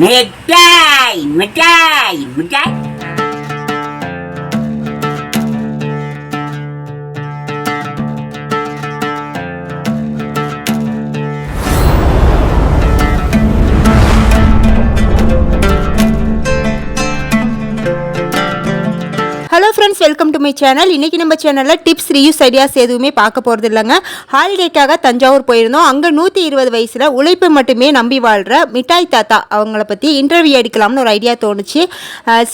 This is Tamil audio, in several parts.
மிட்டாய் மிட்டாய் மிட்டாய் வெல்கம் டு மை சேனல் இன்றைக்கி நம்ம சேனலில் டிப்ஸ் ரிவ்யூஸ் ஐடியாஸ் எதுவுமே பார்க்க போகிறது இல்லைங்க. ஹாலிடேக்காக தஞ்சாவூர் போயிருந்தோம். அங்கே நூற்றி இருபது வயசில் உழைப்பு மட்டுமே நம்பி வாழ்கிற மிட்டாய் தாத்தா அவங்கள பற்றி இன்டர்வியூ எடுக்கலாம்னு ஒரு ஐடியா தோணுச்சு.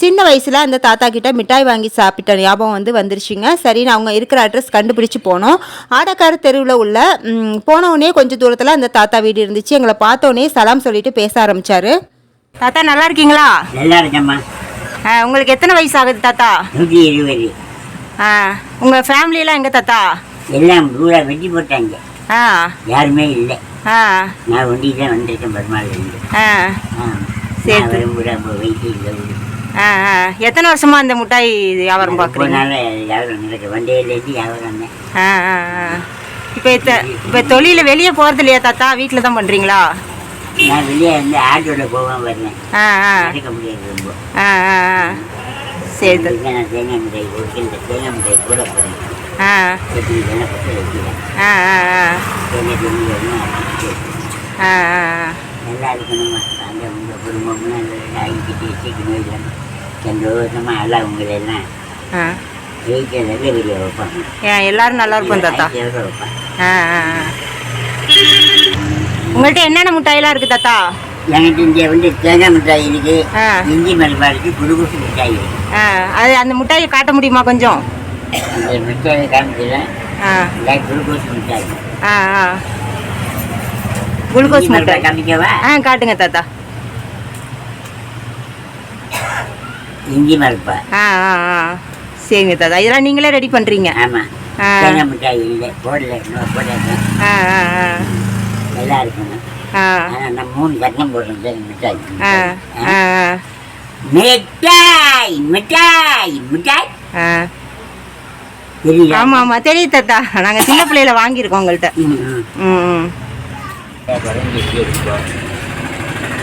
சின்ன வயசில் அந்த தாத்தா கிட்ட மிட்டாய் வாங்கி சாப்பிட்ட ஞாபகம் வந்து வந்துருச்சுங்க. சரின்னு அவங்க இருக்கிற அட்ரஸ் கண்டுபிடிச்சு போனோம். ஆடக்கார தெருவில் உள்ள ம், போன உடனே கொஞ்சம் தூரத்தில் அந்த தாத்தா வீடு இருந்துச்சு. எங்களை பார்த்த உடனே சலாம் சொல்லிட்டு பேச ஆரம்பிச்சாரு. தாத்தா நல்லா இருக்கீங்களா? நல்லா இருக்கம்மா. உங்களுக்கு எத்தனை வயசு ஆகுது தாத்தா? நூற்றி இருபது. ஆ. உங்கள் ஃபேமிலியெல்லாம் எங்கே தாத்தா? எல்லாம் பூரா வெட்டி போட்டாங்க. ஆ. யாருமே இல்லை. ஆ. நான் ஒண்டி தான் வந்திருக்கேன் பெருமாள் இருந்து ஆ. சரி. வரும்போது அப்போ வெயிட்டு இல்லை. ஆ ஆ. எத்தனை வருஷமா அந்த முட்டாய் வியாபாரம் பார்க்குறீங்க? போனால யாரும் நடக்க வண்டியிலேருந்து யாரும் ஆ ஆ ஆ. இப்போ இப்போ தொழில வெளியே போகிறது இல்லையா தாத்தா? வீட்டில் தான் பண்ணுறீங்களா நான் வெளியே இருந்து ஆட்டோவில் போவேன் வரேன் ஆ ஆ. நடக்க முடியாது ரொம்ப. ஆ ஆ ஆ. சரி ஆ. ஆ ஆ ஆ. நல்லா இருக்கணுமா அந்த உங்கள் குடும்பமும் ஆகிக்கிட்டு இல்லாமல் சந்தோஷமாக எல்லாம் உங்களெல்லாம் ஆ. ஜெயிக்க நல்ல வீடியோ வைப்பாங்க ஏன் எல்லாரும் நல்லா இருப்போம் தாத்தா. வைப்பாங்க. உங்கள்கிட்ட என்னென்ன முட்டாயெல்லாம் இருக்குது தாத்தா? எனக்கு இங்கே வந்து தேங்காய் மிட்டாய் இருக்கு. இஞ்சி மல்பா இருக்கு குடுகுசு மிட்டாய் இருக்கு. அது அந்த முட்டாயை காட்ட முடியுமா கொஞ்சம்? அந்த மிட்டாயை காமிக்கிறேன். குளுக்கோஸ் மிட்டாய். ஆ ஆ. குளுக்கோஸ் முட்டாய். காமிக்கவா? ஆ காட்டுங்க தாத்தா. இஞ்சி மல்பா ஆ ஆ ஆ. சரிங்க தாத்தா. இதெல்லாம் நீங்களே ரெடி பண்ணுறீங்க ஆமாம். தேங்காய் மிட்டாய் இல்லை. போடல. போடல. ஆ ஆ ஆ. நல்லா ஆனால் நான் மூணு போடுறேன் தேங்காய் மிட்டாய் மிட்டாய் மிட்டாய் மிட்டாய் ஆ தெரியல ஆமாம் ஆமாம் தெரியுது தாத்தா நாங்கள் சின்ன பிள்ளையில வாங்கியிருக்கோம் உங்கள்கிட்ட.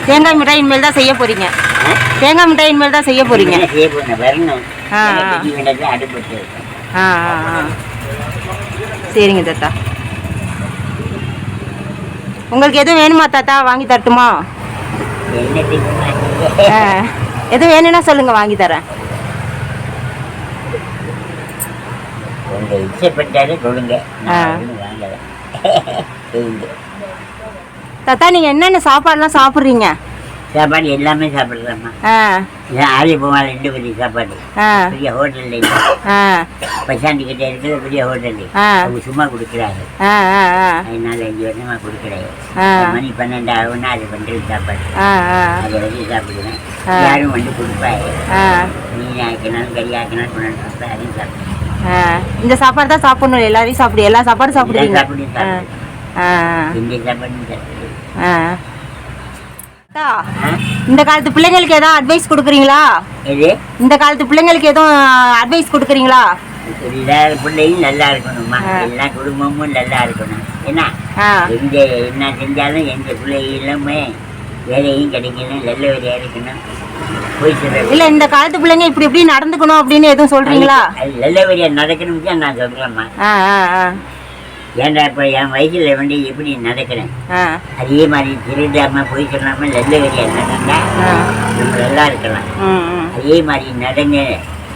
தேங்காய் மிட்டாய் இனிமேல் தான் செய்ய போகிறீங்க தேங்காய் மிட்டாய் இனிமேல் தான் செய்ய போகிறீங்க என்ன செய்ய போறேன் வரணும் ஆ, ஆ. எனக்கு பெரிய வேண்டாம் அடுப்பட்டு இருக்கேன் ஆ ஆ ஆ சரிங்க தாத்தா உங்களுக்கு எதுவும் வேணுமா தாத்தா? வாங்கி தரட்டுமா? எதுவும் வேணும்னா சொல்லுங்கள் வாங்கி தரேன். தாத்தா நீங்கள் என்னென்ன சாப்பாடுலாம் சாப்பிட்றீங்க? சாப்பாடு எல்லாமே சாப்பிடுறேம்மா. ஆ. இதான் ஆலி போவான் ரெண்டு பெரிய சாப்பாடு. பெரிய ஹோட்டல்ல பசாண்டி கிட்ட இருக்கிற பெரிய ஹோட்டல். அவங்க சும்மா கொடுக்குறாங்க. அதனால அஞ்சு வருஷமா கொடுக்குறாங்க. மணி பன்னெண்டு ஆகும்னா அது பண்ணுறது சாப்பாடு. அதை வச்சு சாப்பிடுவேன். யாரும் வந்து கொடுப்பாங்க. மீன் ஆக்கினாலும் கறி ஆக்கினாலும் கொண்டாந்து கொடுப்பேன் அதையும் சாப்பிடுவேன். இந்த சாப்பாடு தான் சாப்பிடணும் எல்லாரையும் சாப்பிடு எல்லா சாப்பாடும் சாப்பிடுவீங்க சாப்பிடுவேன். இந்த சாப்பாடும் சாப்பிடுவேன்? இந்த காலத்து பிள்ளைங்களுக்கு எதாவது அட்வைஸ் கொடுக்குறீங்களா? இந்த காலத்து பிள்ளைங்களுக்கு எதுவும் அட்வைஸ் கொடுக்குறீங்களா? எல்லா பிள்ளையும் நல்லா இருக்கணும்மா. எல்லா குடும்பமும் நல்லா இருக்கணும். என்ன? எந்த என்ன செஞ்சாலும் எந்த பிள்ளைகளுமே வேலையும் கிடைக்கணும் நல்ல வேலையாக இருக்கணும். இல்ல இந்த காலத்து பிள்ளைங்க இப்படி இப்படி நடந்துக்கணும் அப்படின்னு எதுவும் சொல்றீங்களா? நல்ல வேலையாக நடக்கணும்னு தான் நான் ஆ. ஏன்டா இப்போ என் வயசில் வந்து எப்படி நடக்கிறேன் அதே மாதிரி திருடாம போய் சொல்லாம நல்ல வேலையாக நடந்தா நம்ம நல்லா இருக்கலாம். அதே மாதிரி நடங்க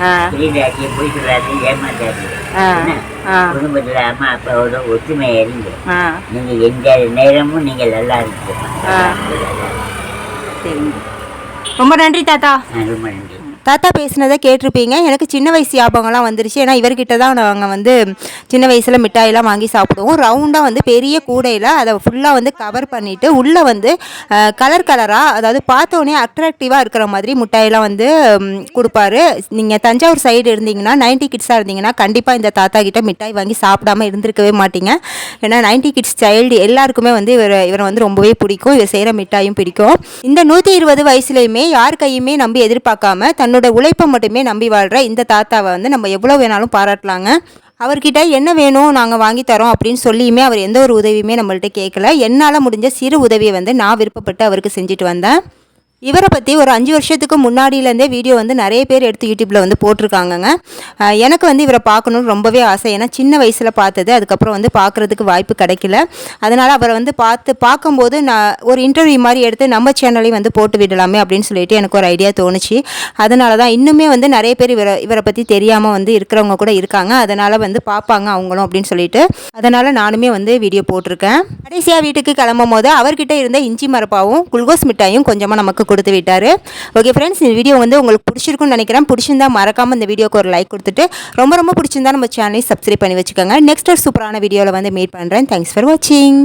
ஆ. திருடாச்சு போய் சொல்லாது ஏமாத்தாது. குடும்பத்தில் அம்மா அப்பாவோட ஒற்றுமை ஆ. நீங்கள் எந்த நேரமும் நீங்கள் நல்லா. சரிங்க ரொம்ப நன்றி தாத்தா. ரொம்ப நன்றி. தாத்தா பேசினதை கேட்டிருப்பீங்க. எனக்கு சின்ன வயசு ஞாபகம்லாம் வந்துருச்சு. ஏன்னா இவர்கிட்ட தான் நாங்கள் வந்து சின்ன வயசில் மிட்டாயெல்லாம் வாங்கி சாப்பிடுவோம். ரவுண்டாக வந்து பெரிய கூடையில் அதை ஃபுல்லாக வந்து கவர் பண்ணிவிட்டு உள்ளே வந்து கலர் கலராக அதாவது பார்த்தோன்னே அட்ராக்டிவாக இருக்கிற மாதிரி மிட்டாயெல்லாம் வந்து கொடுப்பாரு. நீங்கள் தஞ்சாவூர் சைடு இருந்தீங்கன்னா நைன்டி கிட்ஸாக இருந்தீங்கன்னா கண்டிப்பாக இந்த தாத்தா கிட்ட மிட்டாய் வாங்கி சாப்பிடாம இருந்திருக்கவே மாட்டீங்க. ஏன்னா நைன்டி கிட்ஸ் சைல்டு எல்லாருக்குமே வந்து இவர் இவரை வந்து ரொம்பவே பிடிக்கும். இவர் செய்கிற மிட்டாயும் பிடிக்கும். இந்த நூற்றி இருபது வயசுலேயுமே யார் கையுமே நம்பி எதிர்பார்க்காம தன்னோட உழைப்பை மட்டுமே நம்பி வாழ்கிற இந்த தாத்தாவை வந்து நம்ம எவ்வளோ வேணாலும் பாராட்டலாங்க. அவர்கிட்ட என்ன வேணும் நாங்கள் வாங்கி தரோம் அப்படின்னு சொல்லியுமே அவர் எந்த ஒரு உதவியுமே நம்மள்கிட்ட கேட்கல என்னால் முடிஞ்ச சிறு உதவியை வந்து நான் விருப்பப்பட்டு அவருக்கு செஞ்சுட்டு வந்தேன். இவரை பற்றி ஒரு அஞ்சு வருஷத்துக்கு முன்னாடியிலேருந்தே வீடியோ வந்து நிறைய பேர் எடுத்து யூடியூப்பில் வந்து போட்டிருக்காங்கங்க. எனக்கு வந்து இவரை பார்க்கணுன்னு ரொம்பவே ஆசை. ஏன்னா சின்ன வயசில் பார்த்தது அதுக்கப்புறம் வந்து பார்க்குறதுக்கு வாய்ப்பு கிடைக்கல. அதனால் அவரை வந்து பார்த்து பார்க்கும்போது நான் ஒரு இன்டர்வியூ மாதிரி எடுத்து நம்ம சேனலையும் வந்து போட்டு விடலாமே அப்படின்னு சொல்லிட்டு எனக்கு ஒரு ஐடியா தோணுச்சு. அதனால தான் இன்னுமே வந்து நிறைய பேர் இவரை இவரை பற்றி தெரியாமல் வந்து இருக்கிறவங்க கூட இருக்காங்க. அதனால் வந்து பார்ப்பாங்க அவங்களும் அப்படின்னு சொல்லிட்டு. அதனால் நானுமே வந்து வீடியோ போட்டிருக்கேன். கடைசியாக வீட்டுக்கு கிளம்பும் போது அவர்கிட்ட இருந்த இஞ்சி மரப்பாவும் குல்கோஸ் மிட்டாயும் கொஞ்சமாக நமக்கு கொடுத்து விட்டார். ஓகே ஃப்ரெண்ட்ஸ் இந்த வீடியோ வந்து உங்களுக்கு பிடிச்சிருக்குன்னு நினைக்கிறேன். பிடிச்சிருந்தா மறக்காமல் இந்த வீடியோக்கு ஒரு லைக் கொடுத்துட்டு ரொம்ப ரொம்ப பிடிச்சிருந்தா நம்ம சேனலை சப்ஸ்கிரைப் பண்ணி வச்சுக்கோங்க. நெக்ஸ்ட் ஒரு சூப்பரான வீடியோவில் வந்து மீட் பண்ணுறேன் தேங்க்ஸ் ஃபார் வாட்சிங்